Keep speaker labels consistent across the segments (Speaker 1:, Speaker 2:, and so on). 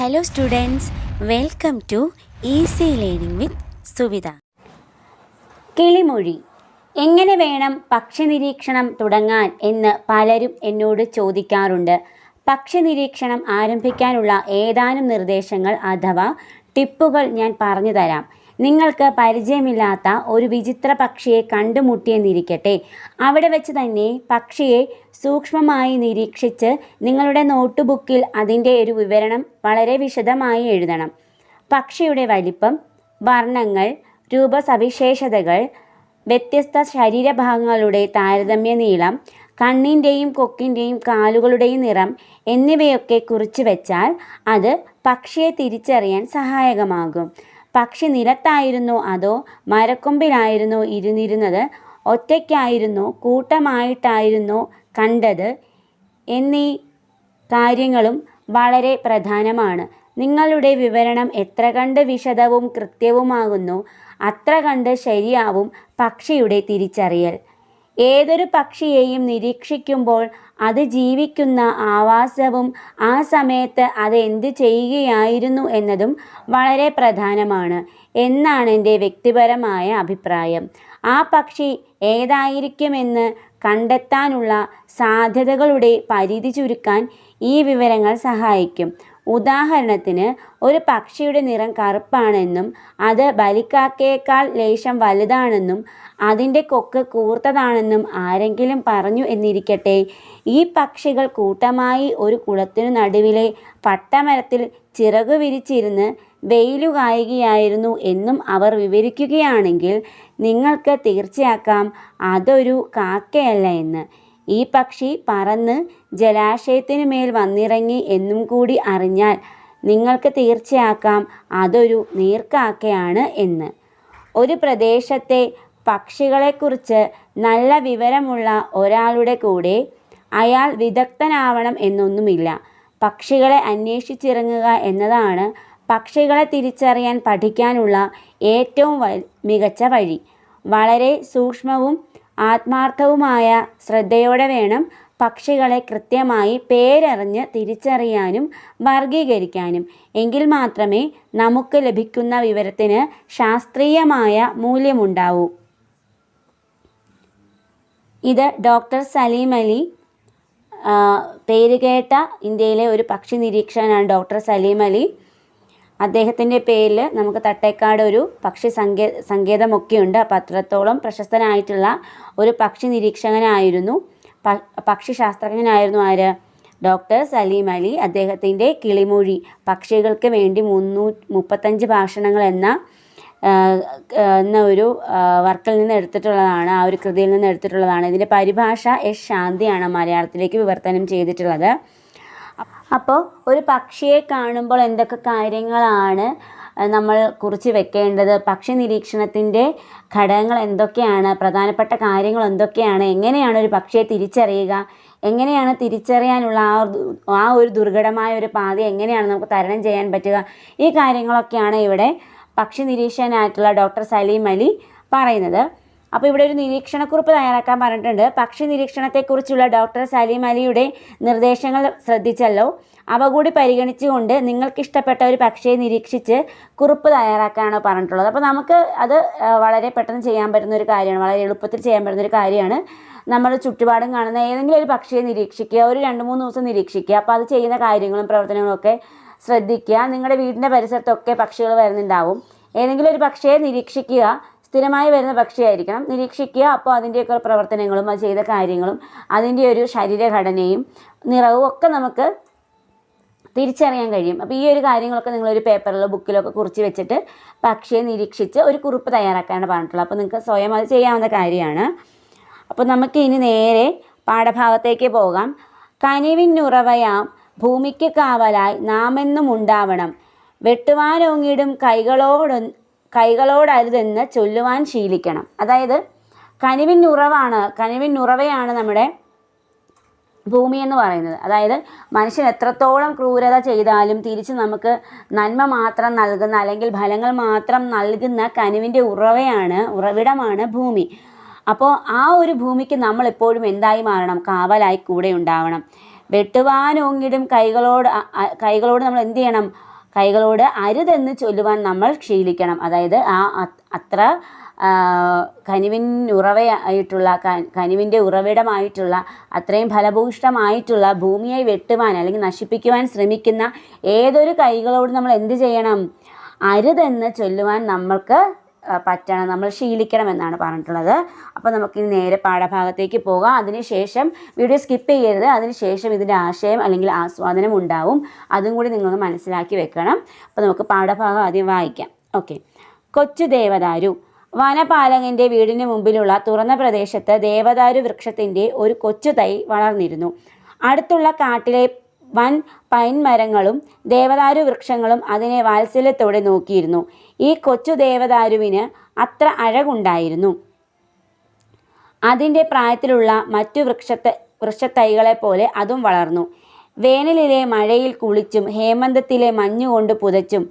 Speaker 1: hello students welcome to easy learning with Suvitha കിളിമൊഴി എങ്ങനെ വേണം പക്ഷി നിരീക്ഷണം തുടങ്ങാൻ എന്ന് പലരും എന്നോട് ചോദിക്കാറുണ്ട് പക്ഷി നിരീക്ഷണം ആരംഭിക്കാനുള്ള ഏതാനും നിർദ്ദേശങ്ങൾ അഥവാ ടിപ്പുകൾ ഞാൻ പറഞ്ഞു തരാം നിങ്ങൾക്ക് പരിചയമില്ലാത്ത ഒരു വിചിത്ര പക്ഷിയെ കണ്ടുമുട്ടിയെന്നിരിക്കട്ടെ അവിടെ വെച്ച് തന്നെ പക്ഷിയെ സൂക്ഷ്മമായി നിരീക്ഷിച്ച് നിങ്ങളുടെ നോട്ട് ബുക്കിൽ അതിൻ്റെ ഒരു വിവരണം വളരെ വിശദമായി എഴുതണം പക്ഷിയുടെ വലിപ്പം വർണ്ണങ്ങൾ രൂപസവിശേഷതകൾ വ്യത്യസ്ത ശരീരഭാഗങ്ങളുടെ താരതമ്യ നീളം കണ്ണിൻ്റെയും കൊക്കിൻ്റെയും കാലുകളുടെയും നിറം എന്നിവയൊക്കെ കുറിച്ച് വെച്ചാൽ അത് പക്ഷിയെ തിരിച്ചറിയാൻ സഹായകമാകും പക്ഷി നിലത്തായിരുന്നോ അതോ മരക്കൊമ്പിലായിരുന്നോ ഇരുന്നിരുന്നത് ഒറ്റയ്ക്കായിരുന്നോ കൂട്ടമായിട്ടായിരുന്നോ കണ്ടത് എന്നീ കാര്യങ്ങളും വളരെ പ്രധാനമാണ് നിങ്ങളുടെ വിവരണം എത്ര കണ്ട് വിശദവും കൃത്യവുമാകുന്നു അത്ര കണ്ട് ശരിയാവും പക്ഷിയുടെ തിരിച്ചറിയൽ ഏതൊരു പക്ഷിയെയും നിരീക്ഷിക്കുമ്പോൾ അത് ജീവിക്കുന്ന ആവാസവും ആ സമയത്ത് അത് എന്ത് ചെയ്യുകയായിരുന്നു എന്നതും വളരെ പ്രധാനമാണ് എന്നാണ് എൻ്റെ വ്യക്തിപരമായ അഭിപ്രായം ആ പക്ഷി ഏതായിരിക്കുമെന്ന് കണ്ടെത്താനുള്ള സാധ്യതകളുടെ പരിധി ചുരുക്കാൻ ഈ വിവരങ്ങൾ സഹായിക്കും ഉദാഹരണത്തിന് ഒരു പക്ഷിയുടെ നിറം കറുപ്പാണെന്നും അത് ബലിക്കാക്കയേക്കാൾ ലേശം വലുതാണെന്നും അതിൻ്റെ കൊക്ക് കൂർത്തതാണെന്നും ആരെങ്കിലും പറഞ്ഞു എന്നിരിക്കട്ടെ ഈ പക്ഷികൾ കൂട്ടമായി ഒരു കുളത്തിനു നടുവിലെ പട്ടമരത്തിൽ ചിറകു വിരിച്ചിരുന്ന് വെയിലുകായുകയായിരുന്നു എന്നും അവർ വിവരിക്കുകയാണെങ്കിൽ നിങ്ങൾക്ക് തീർച്ചയാക്കാം അതൊരു കാക്കയല്ല എന്ന് ഈ പക്ഷി പറന്ന് ജലാശയത്തിനു മേൽ വന്നിറങ്ങി എന്നും കൂടി അറിഞ്ഞാൽ നിങ്ങൾക്ക് തീർച്ചയാക്കാം അതൊരു നീർക്കാക്കയാണ് എന്ന് ഒരു പ്രദേശത്തെ പക്ഷികളെക്കുറിച്ച് നല്ല വിവരമുള്ള ഒരാളുടെ കൂടെ അയാൾ വിദഗ്ധനാവണം എന്നൊന്നുമില്ല പക്ഷികളെ അന്വേഷിച്ചിറങ്ങുക എന്നതാണ് പക്ഷികളെ തിരിച്ചറിയാൻ പഠിക്കാനുള്ള ഏറ്റവും മികച്ച വഴി വളരെ സൂക്ഷ്മവും ആത്മാർത്ഥവുമായ ശ്രദ്ധയോടെ വേണം പക്ഷികളെ കൃത്യമായി പേരറിഞ്ഞ് തിരിച്ചറിയാനും വർഗീകരിക്കാനും എങ്കിൽ മാത്രമേ നമുക്ക് ലഭിക്കുന്ന വിവരത്തിന് ശാസ്ത്രീയമായ മൂല്യമുണ്ടാവൂ ഇത് ഡോക്ടർ സലീം അലി പേരുകേട്ട ഇന്ത്യയിലെ ഒരു പക്ഷി നിരീക്ഷകനാണ് ഡോക്ടർ സലീം അലി അദ്ദേഹത്തിൻ്റെ പേരിൽ നമുക്ക് തട്ടേക്കാട് ഒരു പക്ഷി സങ്കേ സങ്കേതമൊക്കെയുണ്ട് അപ്പം അത്രത്തോളം പ്രശസ്തനായിട്ടുള്ള ഒരു പക്ഷി നിരീക്ഷകനായിരുന്നു പക്ഷി ശാസ്ത്രജ്ഞനായിരുന്നു ആര് ഡോക്ടർ സലീം അലി അദ്ദേഹത്തിൻ്റെ കിളിമൊഴി പക്ഷികൾക്ക് വേണ്ടി മുന്നൂ മുപ്പത്തഞ്ച് ഭാഷണങ്ങൾ എന്ന എന്ന ഒരു വർക്കിൽ നിന്ന് എടുത്തിട്ടുള്ളതാണ് ആ ഒരു കൃതിയിൽ നിന്ന് എടുത്തിട്ടുള്ളതാണ് ഇതിൻ്റെ പരിഭാഷ എസ് ശാന്തിയാണ് മലയാളത്തിലേക്ക് വിവർത്തനം ചെയ്തിട്ടുള്ളത് അപ്പോൾ ഒരു പക്ഷിയെ കാണുമ്പോൾ എന്തൊക്കെ കാര്യങ്ങളാണ് നമ്മൾ കുറിച്ച് വെക്കേണ്ടത് പക്ഷി നിരീക്ഷണത്തിൻ്റെ ഘടകങ്ങൾ എന്തൊക്കെയാണ് പ്രധാനപ്പെട്ട കാര്യങ്ങൾ എന്തൊക്കെയാണ് എങ്ങനെയാണ് ഒരു പക്ഷിയെ തിരിച്ചറിയുക എങ്ങനെയാണ് തിരിച്ചറിയാനുള്ള ആ ആ ഒരു ദുർഘടമായ ഒരു പാത എങ്ങനെയാണ് നമുക്ക് തരണം ചെയ്യാൻ പറ്റുക ഈ കാര്യങ്ങളൊക്കെയാണ് ഇവിടെ പക്ഷി നിരീക്ഷകനായിട്ടുള്ള ഡോക്ടർ സലീം അലി പറയുന്നത് അപ്പോൾ ഇവിടെ ഒരു നിരീക്ഷണക്കുറിപ്പ് തയ്യാറാക്കാൻ പറഞ്ഞിട്ടുണ്ട് പക്ഷി നിരീക്ഷണത്തെക്കുറിച്ചുള്ള ഡോക്ടർ സലീം അലിയുടെ നിർദ്ദേശങ്ങൾ ശ്രദ്ധിച്ചല്ലോ അവ കൂടി പരിഗണിച്ചുകൊണ്ട് നിങ്ങൾക്കിഷ്ടപ്പെട്ട ഒരു പക്ഷിയെ നിരീക്ഷിച്ച് കുറിപ്പ് തയ്യാറാക്കാനാണ് പറഞ്ഞിട്ടുള്ളത് അപ്പോൾ നമുക്ക് അത് വളരെ പെട്ടെന്ന് ചെയ്യാൻ പറ്റുന്ന ഒരു കാര്യമാണ് വളരെ എളുപ്പത്തിൽ ചെയ്യാൻ പറ്റുന്ന ഒരു കാര്യമാണ് നമ്മൾ ചുറ്റുപാടും കാണുന്ന ഏതെങ്കിലും ഒരു പക്ഷിയെ നിരീക്ഷിക്കുക ഒരു രണ്ട് മൂന്ന് ദിവസം നിരീക്ഷിക്കുക അപ്പോൾ അത് ചെയ്യുന്ന കാര്യങ്ങളും പ്രവർത്തനങ്ങളൊക്കെ ശ്രദ്ധിക്കുക നിങ്ങളുടെ വീടിൻ്റെ പരിസരത്തൊക്കെ പക്ഷികൾ വരുന്നുണ്ടാവും ഏതെങ്കിലും ഒരു പക്ഷിയെ നിരീക്ഷിക്കുക സ്ഥിരമായി വരുന്ന പക്ഷിയായിരിക്കണം നിരീക്ഷിക്കുക അപ്പോൾ അതിൻ്റെയൊക്കെ പ്രവർത്തനങ്ങളും അത് ചെയ്ത കാര്യങ്ങളും അതിൻ്റെ ഒരു ശരീരഘടനയും നിറവും ഒക്കെ നമുക്ക് തിരിച്ചറിയാൻ കഴിയും അപ്പോൾ ഈ ഒരു കാര്യങ്ങളൊക്കെ നിങ്ങളൊരു പേപ്പറിലോ ബുക്കിലോ ഒക്കെ കുറിച്ച് വെച്ചിട്ട് പക്ഷിയെ നിരീക്ഷിച്ച് ഒരു കുറിപ്പ് തയ്യാറാക്കാനാണ് പറഞ്ഞിട്ടുള്ളത് അപ്പോൾ നിങ്ങൾക്ക് സ്വയം അത് ചെയ്യാവുന്ന കാര്യമാണ് അപ്പോൾ നമുക്ക് ഇനി നേരെ പാഠഭാഗത്തേക്ക് പോകാം കനിവിനുറവയാം ഭൂമിക്ക് കാവലായി നാമെന്നും ഉണ്ടാവണം വെട്ടുവാനോങ്ങിയിടും കൈകളോടൊ കൈകളോടരുതെന്ന് ചൊല്ലുവാൻ ശീലിക്കണം അതായത് കനിവിൻ ഉറവാണ് കനിവിൻ ഉറവയാണ് നമ്മുടെ ഭൂമി എന്ന് പറയുന്നത് അതായത് മനുഷ്യൻ എത്രത്തോളം ക്രൂരത ചെയ്താലും തിരിച്ച് നമുക്ക് നന്മ മാത്രം നൽകുന്ന അല്ലെങ്കിൽ ഫലങ്ങൾ മാത്രം നൽകുന്ന കനിവിൻ്റെ ഉറവയാണ് ഉറവിടമാണ് ഭൂമി അപ്പോൾ ആ ഒരു ഭൂമിക്ക് നമ്മൾ എപ്പോഴും എന്തായി മാറണം കാവലായി കൂടെ ഉണ്ടാവണം വെട്ടുവാനോങ്ങിടും കൈകളോട് കൈകളോട് നമ്മൾ എന്ത് ചെയ്യണം കൈകളോട് അരുതെന്ന് ചൊല്ലുവാൻ നമ്മൾ ക്ഷീലിക്കണം അതായത് ആ അത്ര കനിവിനുറവയായിട്ടുള്ള കനിവിൻ്റെ ഉറവിടമായിട്ടുള്ള അത്രയും ഫലഭൂഷ്ടമായിട്ടുള്ള ഭൂമിയെ വെട്ടുവാൻ അല്ലെങ്കിൽ നശിപ്പിക്കുവാൻ ശ്രമിക്കുന്ന ഏതൊരു കൈകളോട് നമ്മൾ എന്ത് ചെയ്യണം അരുതെന്ന് ചൊല്ലുവാൻ നമ്മൾക്ക് പറ്റണം നമ്മൾ ശീലിക്കണം എന്നാണ് പറഞ്ഞിട്ടുള്ളത് അപ്പോൾ നമുക്ക് ഇനി നേരെ പാഠഭാഗത്തേക്ക് പോകാം അതിനുശേഷം വീഡിയോ സ്കിപ്പ് ചെയ്യരുത് അതിനുശേഷം ഇതിൻ്റെ ആശയം അല്ലെങ്കിൽ ആസ്വാദനം ഉണ്ടാവും അതും കൂടി നിങ്ങളൊന്ന് മനസ്സിലാക്കി വെക്കണം അപ്പോൾ നമുക്ക് പാഠഭാഗം ആദ്യം വായിക്കാം ഓക്കെ കൊച്ചു ദേവദാരു വനപാലകൻ്റെ വീടിന് മുമ്പിലുള്ള തുറന്ന പ്രദേശത്ത് ദേവദാരു വൃക്ഷത്തിൻ്റെ ഒരു കൊച്ചു തൈ വളർന്നിരുന്നു അടുത്തുള്ള കാട്ടിലെ വൻ പൈൻ മരങ്ങളും ദേവദാരു വൃക്ഷങ്ങളും അതിനെ വാത്സല്യത്തോടെ നോക്കിയിരുന്നു ഈ കൊച്ചു ദേവദാരുവിന് അത്ര അഴകുണ്ടായിരുന്നു അതിൻ്റെ പ്രായത്തിലുള്ള മറ്റു വൃക്ഷത്തെ വൃക്ഷത്തൈകളെ പോലെ അതും വളർന്നു വേനലിലെ മഴയിൽ കുളിച്ചും ഹേമന്തത്തിലെ മഞ്ഞുകൊണ്ട് പുതച്ചും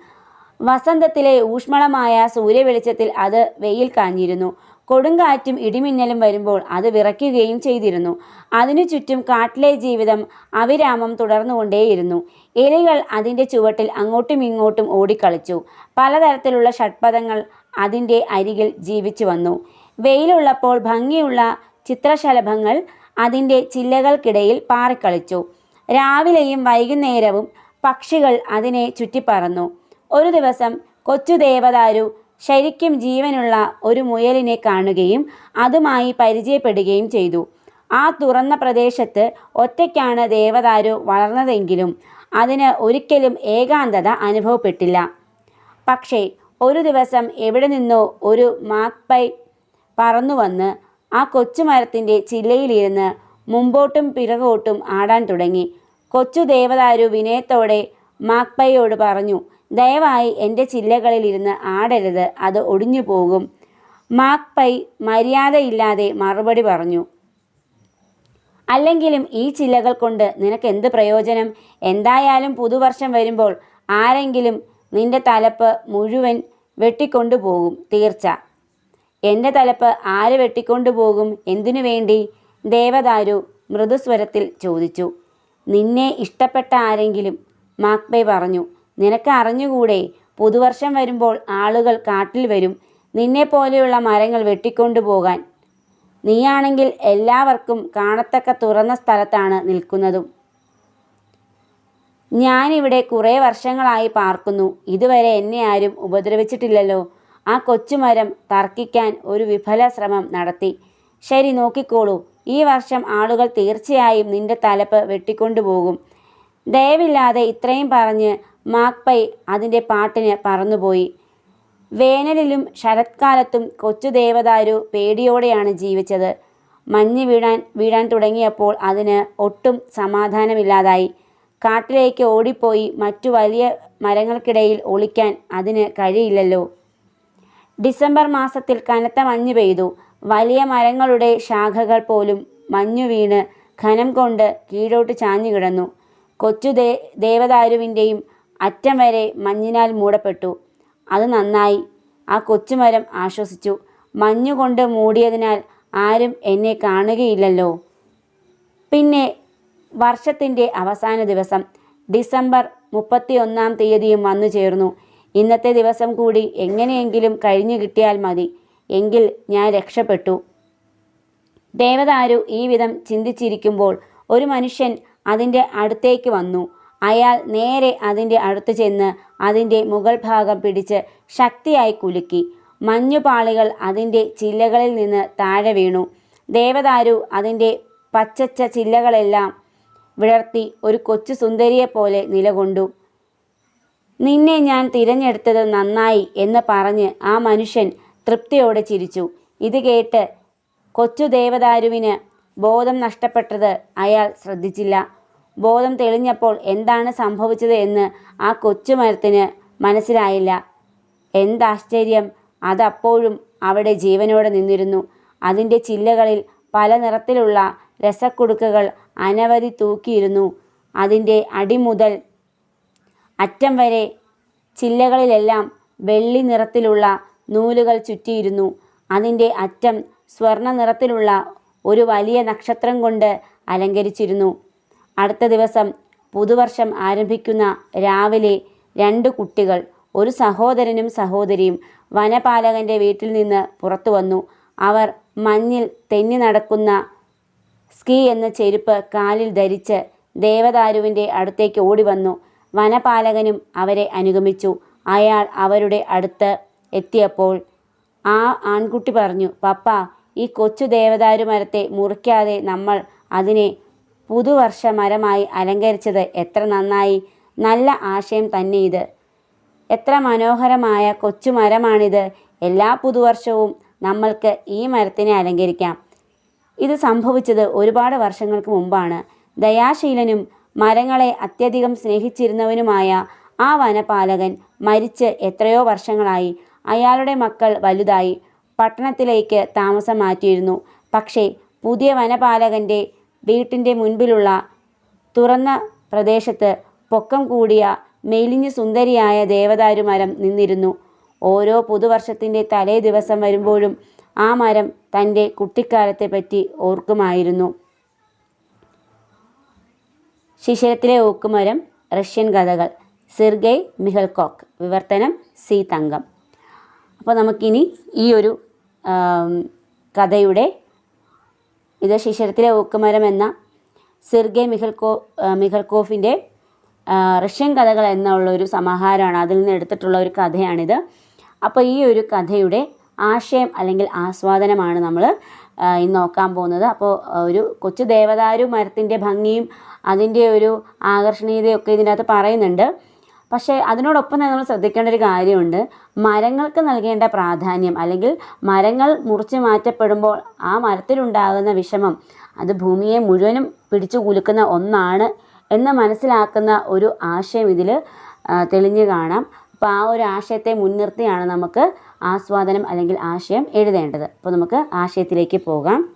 Speaker 1: വസന്തത്തിലെ ഊഷ്മളമായ സൂര്യവെളിച്ചത്തിൽ അത് വെയിൽ കാഞ്ഞിരുന്നു കൊടുങ്കാറ്റും ഇടിമിന്നലും വരുമ്പോൾ അത് വിറയ്ക്കുകയും ചെയ്തിരുന്നു അതിനു ചുറ്റും കാട്ടിലെ ജീവിതം അവിരാമം തുടർന്നുകൊണ്ടേയിരുന്നു എലികൾ അതിൻ്റെ ചുവട്ടിൽ അങ്ങോട്ടും ഇങ്ങോട്ടും ഓടിക്കളിച്ചു പലതരത്തിലുള്ള ഷഡ്പഥങ്ങൾ അതിൻ്റെ അരികിൽ ജീവിച്ചു വന്നു വെയിലുള്ളപ്പോൾ ഭംഗിയുള്ള ചിത്രശലഭങ്ങൾ അതിൻ്റെ ചില്ലകൾക്കിടയിൽ പാറിക്കളിച്ചു രാവിലെയും വൈകുന്നേരവും പക്ഷികൾ അതിനെ ചുറ്റിപ്പറന്നു ഒരു ദിവസം കൊച്ചു ദേവദാരു ശരിക്കും ജീവനുള്ള ഒരു മുയലിനെ കാണുകയും അതുമായി പരിചയപ്പെടുകയും ചെയ്തു ആ തുറന്ന പ്രദേശത്ത് ഒറ്റയ്ക്കാണ് ദേവദാരു വളർന്നതെങ്കിലും അതിന് ഒരിക്കലും ഏകാന്തത അനുഭവപ്പെട്ടില്ല പക്ഷേ ഒരു ദിവസം എവിടെ നിന്നോ ഒരു മാക്പൈ പറന്നു വന്ന് ആ കൊച്ചുമരത്തിൻ്റെ ചില്ലയിലിരുന്ന് മുമ്പോട്ടും പിറകോട്ടും ആടാൻ തുടങ്ങി കൊച്ചു ദേവദാരു വിനയത്തോടെ മാക്പയോട് പറഞ്ഞു ദയവായി എൻ്റെ ഇരുന്ന് ആടരുത് അത് ഒടിഞ്ഞു പോകും മാക്പൈ മര്യാദയില്ലാതെ മറുപടി പറഞ്ഞു അല്ലെങ്കിലും ഈ ചില്ലകൾ കൊണ്ട് നിനക്ക് എന്ത് പ്രയോജനം എന്തായാലും പുതുവർഷം വരുമ്പോൾ ആരെങ്കിലും നിന്റെ തലപ്പ് മുഴുവൻ വെട്ടിക്കൊണ്ടുപോകും തീർച്ച എൻ്റെ തലപ്പ് ആര് വെട്ടിക്കൊണ്ടുപോകും എന്തിനു വേണ്ടി ദേവദാരു മൃദുസ്വരത്തിൽ ചോദിച്ചു നിന്നെ ഇഷ്ടപ്പെട്ട ആരെങ്കിലും മാക്ബേ പറഞ്ഞു നിനക്ക് അറിഞ്ഞുകൂടെ പുതുവർഷം വരുമ്പോൾ ആളുകൾ കാട്ടിൽ വരും നിന്നെ പോലെയുള്ള മരങ്ങൾ വെട്ടിക്കൊണ്ടുപോകാൻ നീയാണെങ്കിൽ എല്ലാവർക്കും കാണത്തക്ക തുറന്ന സ്ഥലത്താണ് നിൽക്കുന്നതും ഞാനിവിടെ കുറേ വർഷങ്ങളായി പാർക്കുന്നു ഇതുവരെ എന്നെ ആരും ഉപദ്രവിച്ചിട്ടില്ലല്ലോ ആ കൊച്ചുമരം തർക്കിക്കാൻ ഒരു വിഫല ശ്രമം നടത്തി ശരി നോക്കിക്കോളൂ ഈ വർഷം ആളുകൾ തീർച്ചയായും നിന്റെ തലപ്പ് വെട്ടിക്കൊണ്ടുപോകും ദയവില്ലാതെ ഇത്രയും പറഞ്ഞ് മാക്പൈ അതിൻ്റെ പാട്ടിന് പറന്നുപോയി വേനലിലും ശരത്കാലത്തും കൊച്ചു ദേവദാരു പേടിയോടെയാണ് ജീവിച്ചത് മഞ്ഞ് വീഴാൻ വീഴാൻ തുടങ്ങിയപ്പോൾ അതിന് ഒട്ടും സമാധാനമില്ലാതായി കാട്ടിലേക്ക് ഓടിപ്പോയി മറ്റു വലിയ മരങ്ങൾക്കിടയിൽ ഒളിക്കാൻ അതിന് കഴിയില്ലല്ലോ ഡിസംബർ മാസത്തിൽ കനത്ത മഞ്ഞ് പെയ്തു വലിയ മരങ്ങളുടെ ശാഖകൾ പോലും മഞ്ഞു വീണ് ഖനം കൊണ്ട് കീഴോട്ട് ചാഞ്ഞു കിടന്നു കൊച്ചു ദേ ദേവദാരുവിൻ്റെയും അറ്റം വരെ മഞ്ഞിനാൽ മൂടപ്പെട്ടു അത് നന്നായി ആ കൊച്ചുമരം ആശ്വസിച്ചു മഞ്ഞുകൊണ്ട് മൂടിയതിനാൽ ആരും എന്നെ കാണുകയില്ലല്ലോ പിന്നെ വർഷത്തിൻ്റെ അവസാന ദിവസം ഡിസംബർ മുപ്പത്തിയൊന്നാം തീയതിയും വന്നു ചേർന്നു ഇന്നത്തെ ദിവസം കൂടി എങ്ങനെയെങ്കിലും കഴിഞ്ഞു കിട്ടിയാൽ മതി എങ്കിൽ ഞാൻ രക്ഷപ്പെട്ടു ദേവദാരു ഈ വിധം ചിന്തിച്ചിരിക്കുമ്പോൾ ഒരു മനുഷ്യൻ അതിൻ്റെ അടുത്തേക്ക് വന്നു അയാൾ നേരെ അതിൻ്റെ അടുത്ത് ചെന്ന് അതിൻ്റെ മുഗൾ ഭാഗം പിടിച്ച് ശക്തിയായി കുലുക്കി മഞ്ഞുപാളികൾ അതിൻ്റെ ചില്ലകളിൽ നിന്ന് താഴെ വീണു ദേവദാരു അതിൻ്റെ പച്ചച്ച ചില്ലകളെല്ലാം വിളർത്തി ഒരു കൊച്ചു സുന്ദരിയെപ്പോലെ നിലകൊണ്ടു നിന്നെ ഞാൻ തിരഞ്ഞെടുത്തത് നന്നായി എന്ന് പറഞ്ഞ് ആ മനുഷ്യൻ തൃപ്തിയോടെ ചിരിച്ചു ഇത് കേട്ട് കൊച്ചു ദേവദാരുവിന് ബോധം നഷ്ടപ്പെട്ടത് അയാൾ ശ്രദ്ധിച്ചില്ല ബോധം തെളിഞ്ഞപ്പോൾ എന്താണ് സംഭവിച്ചത് എന്ന് ആ കൊച്ചുമരത്തിന് മനസ്സിലായില്ല എന്താശ്ചര്യം അതപ്പോഴും അവിടെ ജീവനോടെ നിന്നിരുന്നു അതിൻ്റെ ചില്ലകളിൽ പല നിറത്തിലുള്ള രസക്കുടുക്കുകൾ അനവധി തൂക്കിയിരുന്നു അതിൻ്റെ അടിമുതൽ അറ്റം വരെ ചില്ലകളിലെല്ലാം വെള്ളി നിറത്തിലുള്ള നൂലുകൾ ചുറ്റിയിരുന്നു അതിൻ്റെ അറ്റം സ്വർണ്ണ നിറത്തിലുള്ള ഒരു വലിയ നക്ഷത്രം കൊണ്ട് അലങ്കരിച്ചിരുന്നു അടുത്ത ദിവസം പുതുവർഷം ആരംഭിക്കുന്ന രാവിലെ രണ്ട് കുട്ടികൾ ഒരു സഹോദരനും സഹോദരിയും വനപാലകൻ്റെ വീട്ടിൽ നിന്ന് പുറത്തു വന്നു അവർ മഞ്ഞിൽ തെന്നി നടക്കുന്ന സ്കീ എന്ന ചെരുപ്പ് കാലിൽ ധരിച്ച് ദേവദാരുവിൻ്റെ അടുത്തേക്ക് ഓടി വന്നു വനപാലകനും അവരെ അനുഗമിച്ചു അയാൾ അവരുടെ അടുത്ത് എത്തിയപ്പോൾ ആ ആൺകുട്ടി പറഞ്ഞു പപ്പ ഈ കൊച്ചു ദേവദാരു മരത്തെ മുറിക്കാതെ നമ്മൾ അതിനെ പുതുവർഷ മരമായി അലങ്കരിച്ചത് എത്ര നന്നായി നല്ല ആശയം തന്നെ ഇത് എത്ര മനോഹരമായ കൊച്ചു മരമാണിത് എല്ലാ പുതുവർഷവും നമ്മൾക്ക് ഈ മരത്തിനെ അലങ്കരിക്കാം ഇത് സംഭവിച്ചത് ഒരുപാട് വർഷങ്ങൾക്ക് മുമ്പാണ് ദയാശീലനും മരങ്ങളെ അത്യധികം സ്നേഹിച്ചിരുന്നവനുമായ ആ വനപാലകൻ മരിച്ച് എത്രയോ വർഷങ്ങളായി അയാളുടെ മക്കൾ വലുതായി പട്ടണത്തിലേക്ക് താമസം മാറ്റിയിരുന്നു പക്ഷേ പുതിയ വനപാലകൻ്റെ വീട്ടിൻ്റെ മുൻപിലുള്ള തുറന്ന പ്രദേശത്ത് പൊക്കം കൂടിയ മെലിഞ്ഞു സുന്ദരിയായ ദേവദാരുമരം നിന്നിരുന്നു ഓരോ പുതുവർഷത്തിൻ്റെ തലേ ദിവസം വരുമ്പോഴും ആ മരം തൻ്റെ പറ്റി ഓർക്കുമായിരുന്നു ശിശിരത്തിലെ ഓക്കുമരം റഷ്യൻ കഥകൾ സിർഗൈ മിഹൽകോക്ക് വിവർത്തനം സി തങ്കം അപ്പോൾ നമുക്കിനി ഈ ഒരു കഥയുടെ ഇത് ശിശിരത്തിലെ ഊക്കുമരം എന്ന സിർഗെ മിഹൽകോ മിഹൽകോഫിൻ്റെ റഷ്യൻ കഥകൾ എന്നുള്ള ഒരു സമാഹാരമാണ് അതിൽ നിന്ന് എടുത്തിട്ടുള്ള ഒരു കഥയാണിത് അപ്പോൾ ഈ ഒരു കഥയുടെ ആശയം അല്ലെങ്കിൽ ആസ്വാദനമാണ് നമ്മൾ ഇന്ന് നോക്കാൻ പോകുന്നത് അപ്പോൾ ഒരു കൊച്ചു ദേവദാരു മരത്തിൻ്റെ ഭംഗിയും അതിൻ്റെ ഒരു ആകർഷണീയതയൊക്കെ ഇതിനകത്ത് പറയുന്നുണ്ട് പക്ഷേ അതിനോടൊപ്പം തന്നെ നമ്മൾ ശ്രദ്ധിക്കേണ്ട ഒരു കാര്യമുണ്ട് മരങ്ങൾക്ക് നൽകേണ്ട പ്രാധാന്യം അല്ലെങ്കിൽ മരങ്ങൾ മുറിച്ചു മാറ്റപ്പെടുമ്പോൾ ആ മരത്തിലുണ്ടാകുന്ന വിഷമം അത് ഭൂമിയെ മുഴുവനും പിടിച്ചു കുലുക്കുന്ന ഒന്നാണ് എന്ന് മനസ്സിലാക്കുന്ന ഒരു ആശയം ഇതിൽ തെളിഞ്ഞു കാണാം അപ്പോൾ ആ ഒരു ആശയത്തെ മുൻനിർത്തിയാണ് നമുക്ക് ആസ്വാദനം അല്ലെങ്കിൽ ആശയം എഴുതേണ്ടത് അപ്പോൾ നമുക്ക് ആശയത്തിലേക്ക് പോകാം